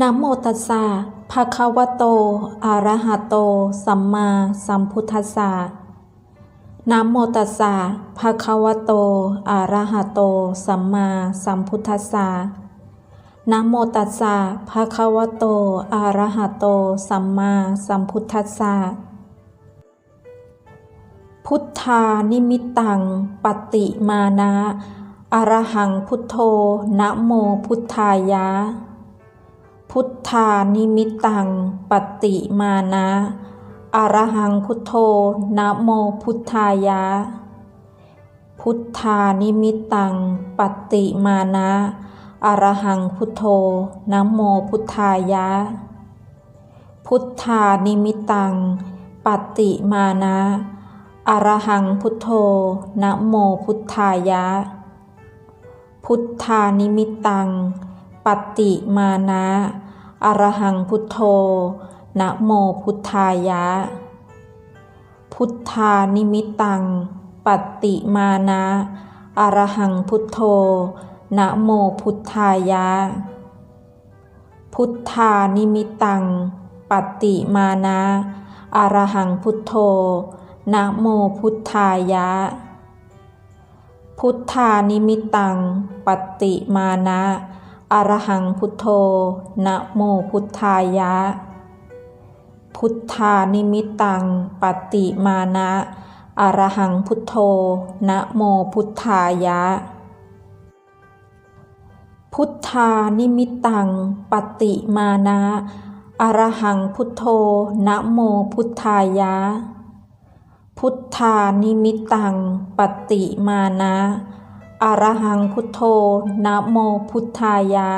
นะโมตัสสะภะคะวะโต อะระหะโต สัมมาสัมพุทธัสสะนะโมตัสสะภะคะวะโต อะระหะโต สัมมาสัมพุทธัสสะนะโมตัสสะภะคะวะโต อะระหะโต สัมมาสัมพุทธัสสะพุทธานิมิตตัง ปฏิมานะ อรหังพุทโธนะโมพุทธายะ พุทธานิมิตตัง ปฏิมานะอรหังพุทโธนะโมพุทธายะ พุทธานิมิตตัง ปฏิมานะอรหังพุทโธนะโมพุทธายะ พุทธานิมิตตัง ปฏิมานะอรหังพุทโธนะโมพุทธายะพุทธานิมิตตังปฏิมานะ อรหังพุทโธ นะโมพุทธายะ พุทธานิมิตัง ปฏิมานะ อรหังพุทโธ นะโมพุทธายะ พุทธานิมิตัง ปฏิมานะ อรหังพุทโธ นะโมพุทธายะ พุทธานิมิตตัง ปฏิมานะ อรหังพุทโธ นะโมพุทธายะ พุทธานิมิตตัง ปฏิมานะอรหังพุทโธ นะโมพุทธายะ พุทธานิมิตตัง ปฏิมานะอรหังพุทโธ นะโมพุทธายะ พุทธานิมิตตัง ปฏิมานะ อรหังพุทโธนะโมพุทธายะ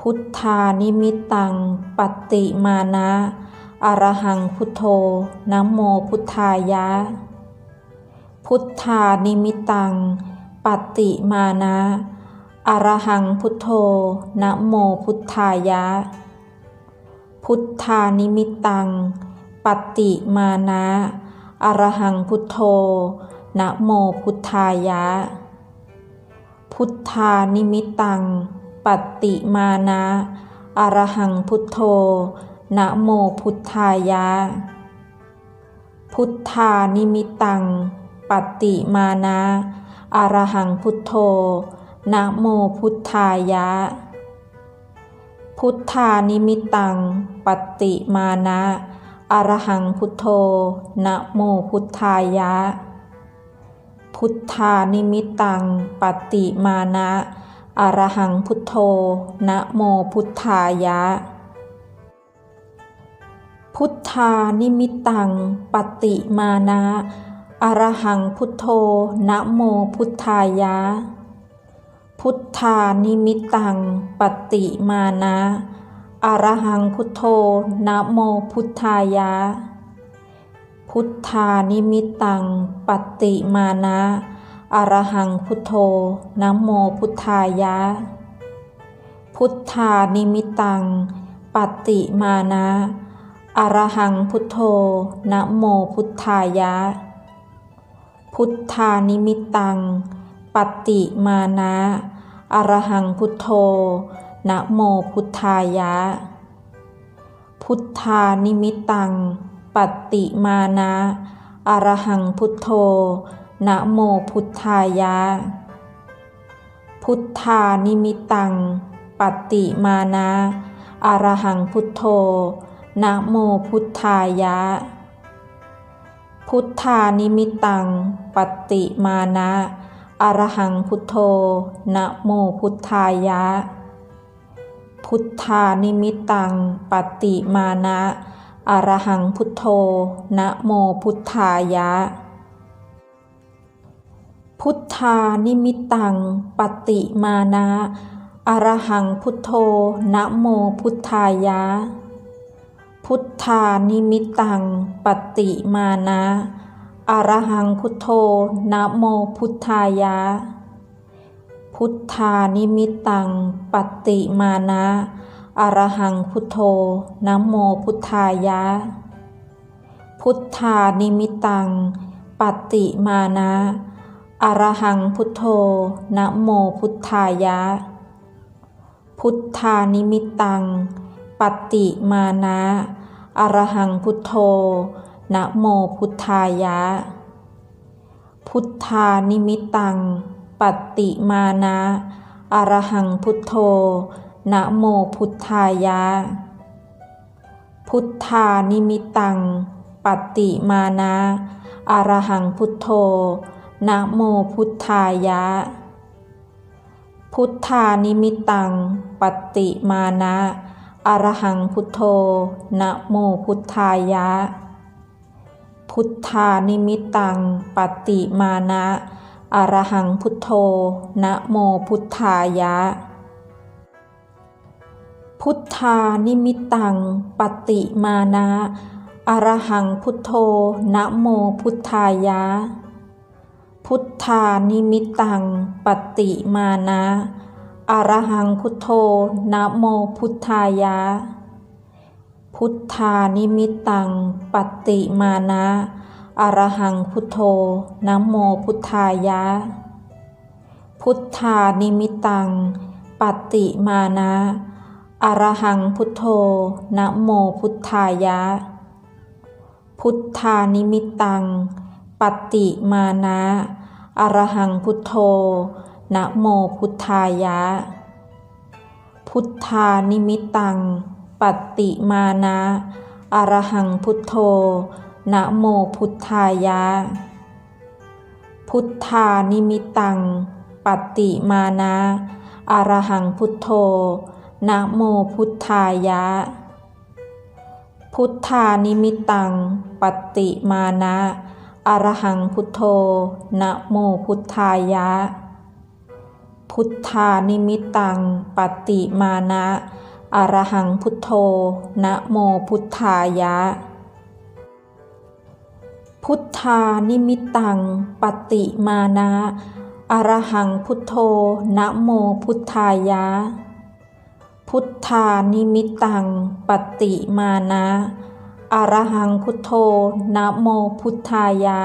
พุทธานิมิตตังปฏิมานะอรหังพุทโธนะโมพุทธายะ พุทธานิมิตตังปฏิมานะอรหังพุทโธนะโมพุทธายะ พุทธานิมิตตังปฏิมานะอรหังพุทโธ นะโมพุทธายะ พุทธานิมิตังปฏิมานะอรหังพุทโธนะโมพุทธายะ พุทธานิมิตังปฏิมานะอรหังพุทโธนะโมพุทธายะ พุทธานิมิตตังปฏิมานะอรหังพุทโธนะโมพุทธายะ พุทธานิมิตตัง ปฏิมานะอรหังพุทโธ นะโมพุทธายะ พุทธานิมิตตัง ปฏิมานะอรหังพุทโธ นะโมพุทธายะ พุทธานิมิตตัง ปฏิมานะอรหังพุทโธ นะโมพุทธายะ พุทธานิมิตตัง ปฏิมานะอรหังพุทโธนะโมพุทธายะ พุทธานิมิตตัง ปฏิมานะอรหังพุทโธนะโมพุทธายะ พุทธานิมิตตัง ปฏิมานะอรหังพุทโธนะโมพุทธายะ พุทธานิมิตตัง ปฏิมานะอรหังพุทโธนะโมพุทธายะ พุทธานิมิตังปฏิมานะอรหังพุทโธนะโมพุทธายะ พุทธานิมิตังปฏิมานะอรหังพุทโธนะโมพุทธายะ พุทธานิมิตตังปฏิมานะ อรหังพุทโธ นะโมพุทธายะ พุทธานิมิตตัง ปฏิมานะอรหังพุทโธ นะโมพุทธายะ พุทธานิมิตตัง ปฏิมานะอรหังพุทโธ นะโมพุทธายะ พุทธานิมิตตัง ปฏิมานะ อรหังพุทโธนะโมพุทธายะ พุทธานิมิตัง ปฏิมานะอรหังพุทโธนะโมพุทธายะ พุทธานิมิตัง ปฏิมานะอรหังพุทโธนะโมพุทธายะ พุทธานิมิตตัง ปฏิมานะอรหังพุทโธ นะโมพุทธายะ พุทธานิมิตัง ปฏิมานะอรหังพุทโธนะโมพุทธายะ พุทธานิมิตัง ปฏิมานะอรหังพุทโธนะโมพุทธายะ พุทธานิมิตตัง ปฏิมานะอรหังพุทโธนะโมพุทธายะ พุทธานิมิตตัง ปฏิมานะอรหังพุทโธนะโมพุทธายะ พุทธานิมิตตัง ปฏิมานะอรหังพุทโธนะโมพุทธายะ พุทธานิมิตตัง ปฏิมานะอรหังพุทโธนะโมพุทธายะพุทธานิมิตตังปฏิมานะ อรหังพุทโธ นะโมพุทธายะ พุทธานิมิตัง ปฏิมานะ อรหังพุทโธ นะโมพุทธายะ พุทธานิมิตัง ปฏิมานะ อรหังพุทโธ นะโมพุทธายะ พุทธานิมิตตัง ปฏิมานะ อรหังพุทโธ นะโมพุทธายะ พุทธานิมิตัง ปฏิมานะ อรหังพุทโธ นะโมพุทธายะ พุทธานิมิตัง ปฏิมานะ อรหังพุทโธ นะโมพุทธายะ พุทธานิมิตตัง ปฏิมานะ อรหังพุทโธ นะโมพุทธายะ พุทธานิมิตัง ปฏิมานะอรหังพุทโธนะโมพุทธายะ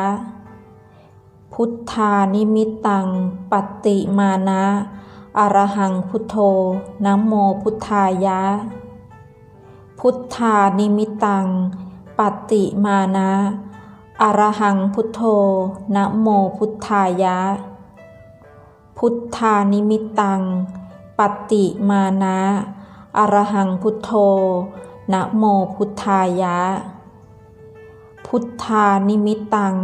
พุทธานิมิตัง ปฏิมานะอรหังพุทโธนะโมพุทธายะ พุทธานิมิตัง ปฏิมานะอรหังพุทโธนะโมพุทธายะ พุทธานิมิตตัง ปฏิมานะ อรหังพุทโธ นะโมพุทธายะ พุทธานิมิตัง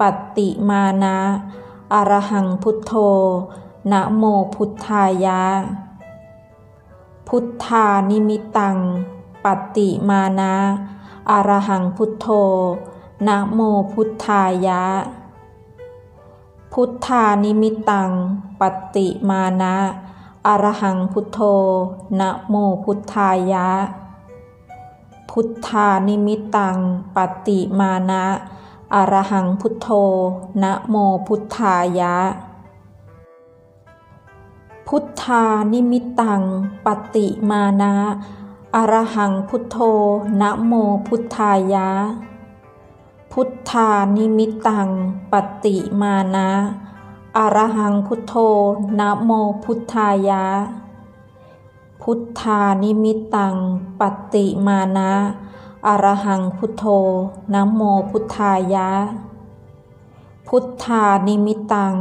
ปฏิมานะ อรหังพุทโธ นะโมพุทธายะ พุทธานิมิตังปฏิมานะ อรหังพุทโธ นะโมพุทธายะ พุทธานิมิตตังปฏิมานะ อรหังพุทโธ นะโมพุทธายะ พุทธานิมิตตัง ปฏิมานะ อรหังพุทโธ นะโมพุทธายะ พุทธานิมิตตัง ปฏิมานะ อรหังพุทโธ นะโมพุทธายะ พุทธานิมิตตัง ปฏิมานะ อรหังพุทโธนะโมพุทธายะ พุทธานิมิตตังปฏิมานะอรหังพุทโธนะโมพุทธายะ พุทธานิมิตตัง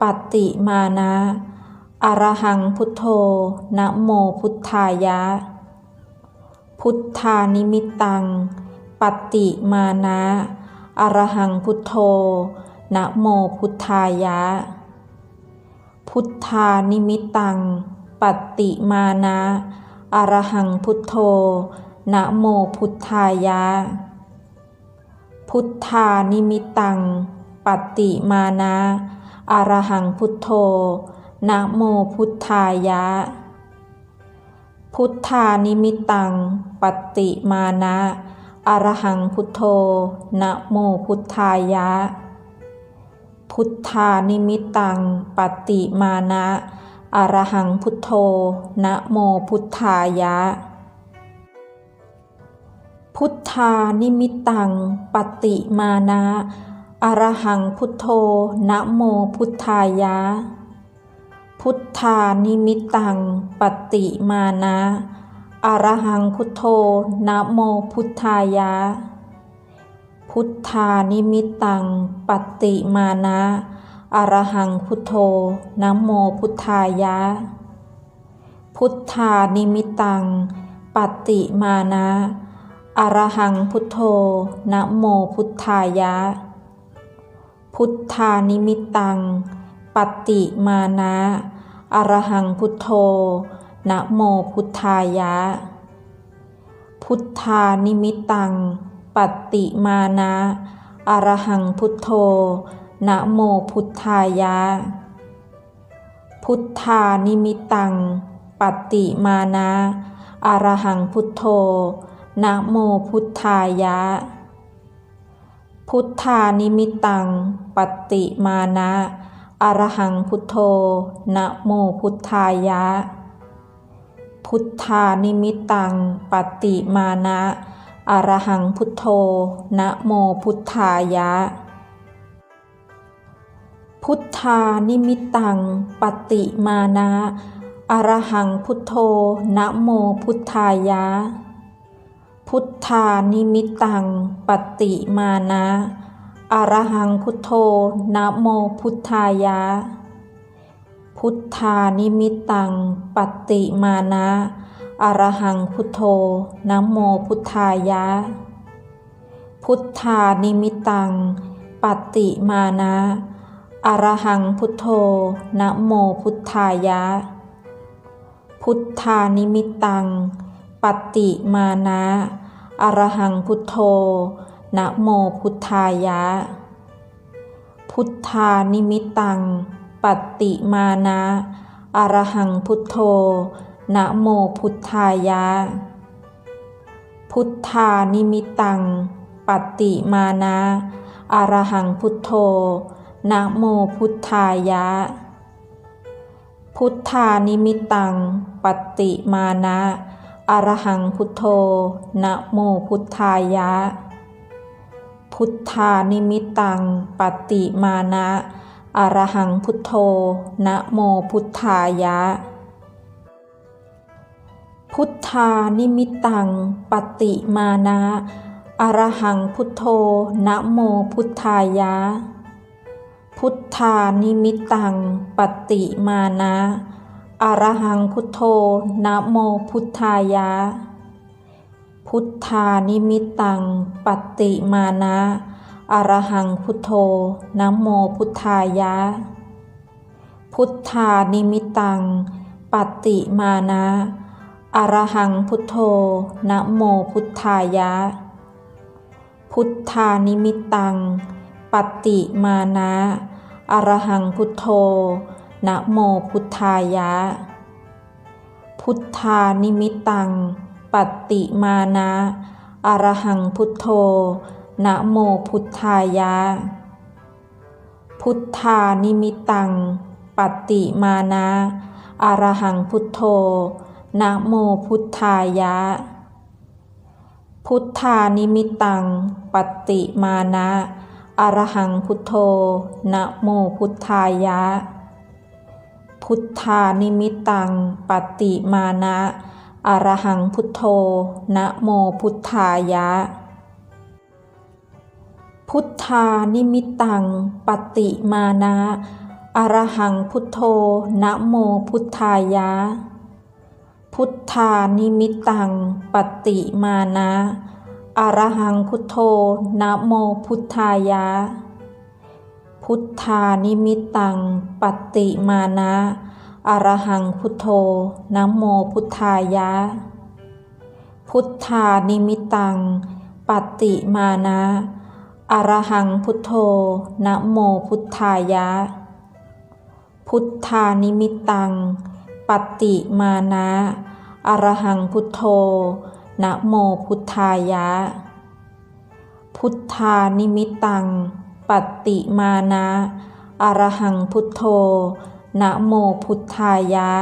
ปฏิมานะอรหังพุทโธนะโมพุทธายะ พุทธานิมิตตังปฏิมานะอรหังพุทโธ นะโมพุทธายะ พุทธานิมิตัง ปฏิมานะอรหังพุทโธนะโมพุทธายะ พุทธานิมิตัง ปฏิมานะอรหังพุทโธนะโมพุทธายะ พุทธานิมิตตัง ปฏิมานะอรหังพุทโธนะโมพุทธายะ พุทธานิมิตตัง ปฏิมานะอรหังพุทโธ นะโมพุทธายะ พุทธานิมิตตัง ปฏิมานะอรหังพุทโธ นะโมพุทธายะ พุทธานิมิตตัง ปฏิมานะอรหังพุทโธ นะโมพุทธายะ พุทธานิมิตตัง ปฏิมานะอรหังพุทโธนะโมพุทธายะ พุทธานิมิตตัง ปฏิมานะอรหังพุทโธนะโมพุทธายะ พุทธานิมิตตังปฏิมานะอรหังพุทโธนะโมพุทธายะพุทธานิมิตตัง ปฏิมานะอรหังพุทโธ นะโมพุทธายะ พุทธานิมิตังปฏิมานะอรหังพุทโธ นะโมพุทธายะ พุทธานิมิตังปฏิมานะอรหังพุทโธ นะโมพุทธายะ พุทธานิมิตตังปฏิมานะ อรหังพุทโธ นะโมพุทธายะ พุทธานิมิตตัง ปฏิมานะอรหังพุทโธ นะโมพุทธายะ พุทธานิมิตตัง ปฏิมานะอรหังพุทโธ นะโมพุทธายะ พุทธานิมิตตัง ปฏิมานะ อรหังพุทโธนะโมพุทธายะ พุทธานิมิตัง ปฏิมานะอรหังพุทโธนะโมพุทธายะ พุทธานิมิตัง ปฏิมานะอรหังพุทโธนะโมพุทธายะ พุทธานิมิตตัง ปฏิมานะอรหังพุทโธ นะโมพุทธายะ พุทธานิมิตัง ปฏิมานะอรหังพุทโธนะโมพุทธายะ พุทธานิมิตัง ปฏิมานะอรหังพุทโธนะโมพุทธายะ พุทธานิมิตตัง ปฏิมานะอรหังพุทโธนะโมพุทธายะ พุทธานิมิตตัง ปฏิมานะอรหังพุทโธนะโมพุทธายะ พุทธานิมิตตัง ปฏิมานะอรหังพุทโธนะโมพุทธายะ พุทธานิมิตตัง ปฏิมานะอรหังพุทโธนะโมพุทธายะพุทธานิมิตตังปฏิมานะ อรหังพุทโธ นะโมพุทธายะ พุทธานิมิตัง ปฏิมานะ อรหังพุทโธ นะโมพุทธายะ พุทธานิมิตัง ปฏิมานะ อรหังพุทโธ นะโมพุทธายะ พุทธานิมิตตัง ปฏิมานะ อรหังพุทโธ นะโมพุทธายะ พุทธานิมิตัง ปฏิมานะอรหังพุทโธนะโมพุทธายะ พุทธานิมิตัง ปฏิมานะอรหังพุทโธนะโมพุทธายะ พุทธานิมิตตัง ปฏิมานะอรหังพุทโธนะโมพุทธายะ พุทธานิมิตัง ปฏิมานะอรหังพุทโธนะโมพุทธายะ พุทธานิมิตัง ปฏิมานะอรหังพุทโธนะโมพุทธายะ พุทธานิมิตัง ปฏิมานะอรหังพุทโธนะโมพุทธายะ พุทธานิมิตตัง ปฏิมานะอรหังพุทโธ นะโมพุทธายะ พุทธานิมิตัง ปฏิมานะอรหังพุทโธ นะโมพุทธายะ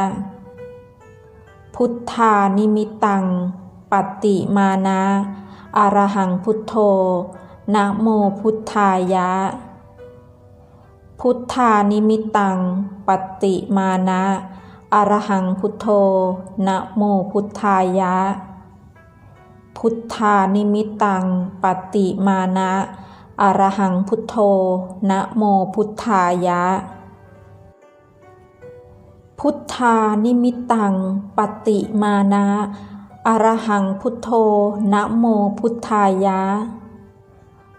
พุทธานิมิตัง ปฏิมานะอรหังพุทโธ นะโมพุทธายะ พุทธานิมิตตัง ปฏิมานะ อรหังพุทโธ นะโมพุทธายะ พุทธานิมิตตัง ปฏิมานะอรหังพุทโธ นะโมพุทธายะ พุทธานิมิตตัง ปฏิมานะอรหังพุทโธ นะโมพุทธายะ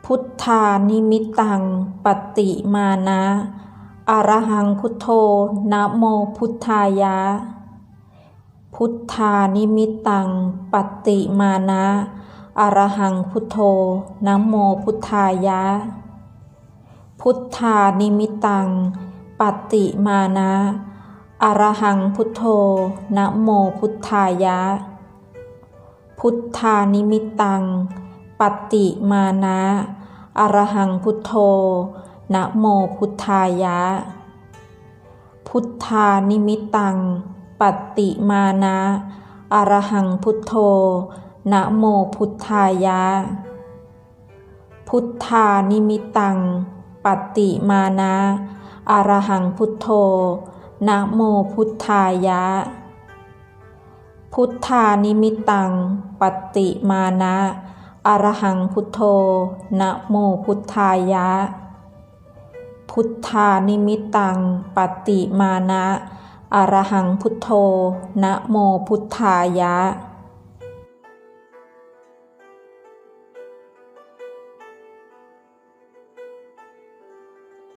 พุทธานิมิตตัง ปฏิมานะ อรหังพุทโธนะโมพุทธายะ พุทธานิมิตตังปฏิมานะอรหังพุทโธนะโมพุทธายะ พุทธานิมิตตังปฏิมานะอรหังพุทโธนะโมพุทธายะ พุทธานิมิตตังปฏิมานะอรหังพุทโธ นะโมพุทธายะ พุทธานิมิตัง ปฏิมานะอรหังพุทโธนะโมพุทธายะ พุทธานิมิตัง ปฏิมานะอรหังพุทโธนะโมพุทธายะ พุทธานิมิตตัง ปฏิมานะอรหังพุทโธนะโมพุทธายะ พุทธานิมิตัง ปฏิมานะอรหังพุทโธ นะโมพุทธายะ